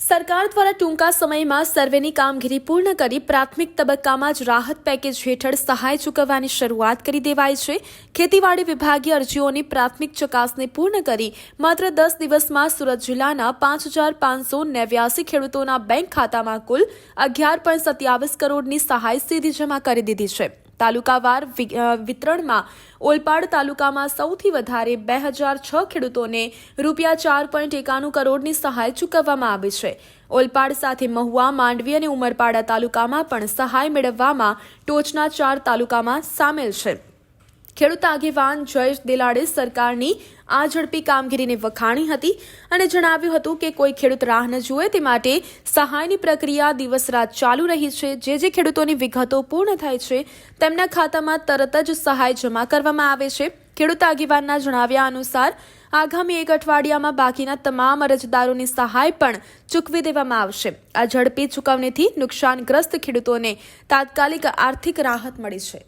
સરકાર દ્વારા ટૂંકા સમયમાં સર્વેની કામગીરી પૂર્ણ કરી પ્રાથમિક તબક્કામાં જ રાહત પેકેજ હેઠળ સહાય ચૂકવવાની શરૂઆત કરી દેવાઈ છે. ખેતીવાડી વિભાગે અરજીઓની પ્રાથમિક ચકાસણી પૂર્ણ કરી માત્ર દસ દિવસમાં સુરત જિલ્લાના પાંચ હજાર પાંચસો નેવ્યાસી ખેડૂતોના બેંક ખાતામાં કુલ અગિયાર પોઈન્ટ સત્યાવીસ કરોડની સહાય સીધી જમા કરી દીધી છે. તાલુકાવાર વિતરણમાં ઓલપાડ તાલુકામાં સૌથી વધારે બે હજાર છ ખેડૂતોને રૂપિયા ચાર પોઈન્ટ એકાણું કરોડની સહાય ચૂકવવામાં આવી છે. ઓલપાડ સાથે મહુવા, માંડવી અને ઉમરપાડા તાલુકામાં પણ સહાય મેળવવામાં ટોચના ચાર તાલુકામાં સામેલ છે. ખેડૂત આગેવાન જયેશ દેલાડે સરકારની આ ઝડપી કામગીરીને વખાણી હતી અને જણાવ્યું હતું કે કોઈ ખેડૂત રાહ ન જુએ તે માટે સહાયની પ્રક્રિયા દિવસ રાત ચાલુ રહી છે. જે જે ખેડૂતોની વિગતો પૂર્ણ થાય છે, તેમના ખાતામાં તરત જ સહાય જમા કરવામાં આવે છે. ખેડૂત આગેવાનના જણાવ્યા અનુસાર, આગામી એક અઠવાડિયામાં બાકીના તમામ અરજદારોની સહાય પણ ચૂકવી દેવામાં આવશે. આ ઝડપી ચૂકવણીથી નુકસાનગ્રસ્ત ખેડૂતોને તાત્કાલિક આર્થિક રાહત મળી છે.